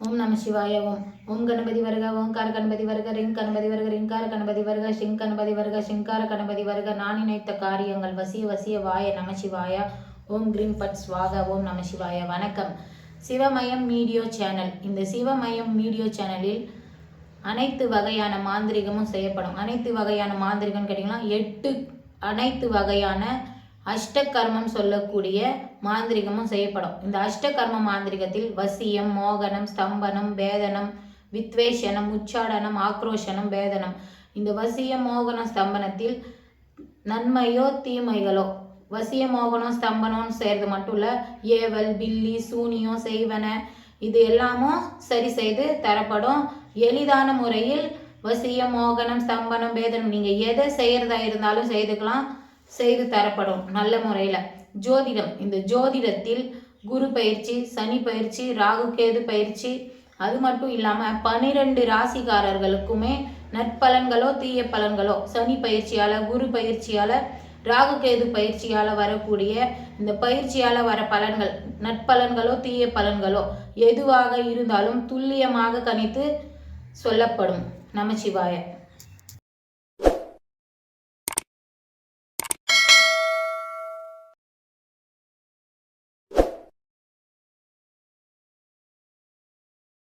நம சிவாய ஓம். ஓம் கணபதி வருக ஓங்கார கணபதி வருக ரிங் கணபதி வருக ரிங்கார கணபதி வருக சிங் கணபதி வருக சிங்கார கணபதி வருக நான் நினைத்த காரியங்கள் வசிய வசிய வாய நம சிவாய. ஓம் கிரீம் பட் ஸ்வாக ஓம் நம சிவாய. வணக்கம். சிவமயம் மீடியோ சேனல். இந்த சிவமயம் மீடியோ சேனலில் அனைத்து வகையான மாந்திரிகமும் செய்யப்படும். அனைத்து வகையான மாந்திரிகம்னு கேட்டிங்கன்னா எட்டு அனைத்து வகையான அஷ்டகர்மம் சொல்லக்கூடிய மாந்திரிகமும் செய்யப்படும். இந்த அஷ்டகர்ம மாந்திரிகத்தில் வசியம் மோகனம் ஸ்தம்பனம் பேதனம் வித்வேஷனம் உச்சாடனம் ஆக்ரோஷனம் பேதனம். இந்த வசியம் மோகனம் ஸ்தம்பனத்தில் நன்மையோ தீமைகளோ வசிய மோகனம் ஸ்தம்பனம்னு செய்கிறது மட்டும் இல்லை ஏவல் பில்லி சூனியம் செய்வன இது எல்லாமும் சரி செய்து தரப்படும். எளிதான முறையில் வசிய மோகனம் ஸ்தம்பனம் பேதனம் நீங்கள் எதை செய்கிறதா இருந்தாலும் செய்துக்கலாம். செய்து தரப்படும் நல்ல முறையில். ஜோதிடம் இந்த ஜோதிடத்தில் குரு பயிற்சி சனி பயிற்சி ராகு கேது பயிற்சி அது மட்டும் இல்லாமல் பனிரெண்டு ராசிக்காரர்களுக்குமே நற்பலன்களோ தீய பலன்களோ சனி பயிற்சியால் குரு பயிற்சியால் ராகு கேது பயிற்சியால் வரக்கூடிய இந்த பயிற்சியால் வர பலன்கள் நற்பலன்களோ தீய பலன்களோ எதுவாக இருந்தாலும் துல்லியமாக கணித்து சொல்லப்படும். நமச்சிவாய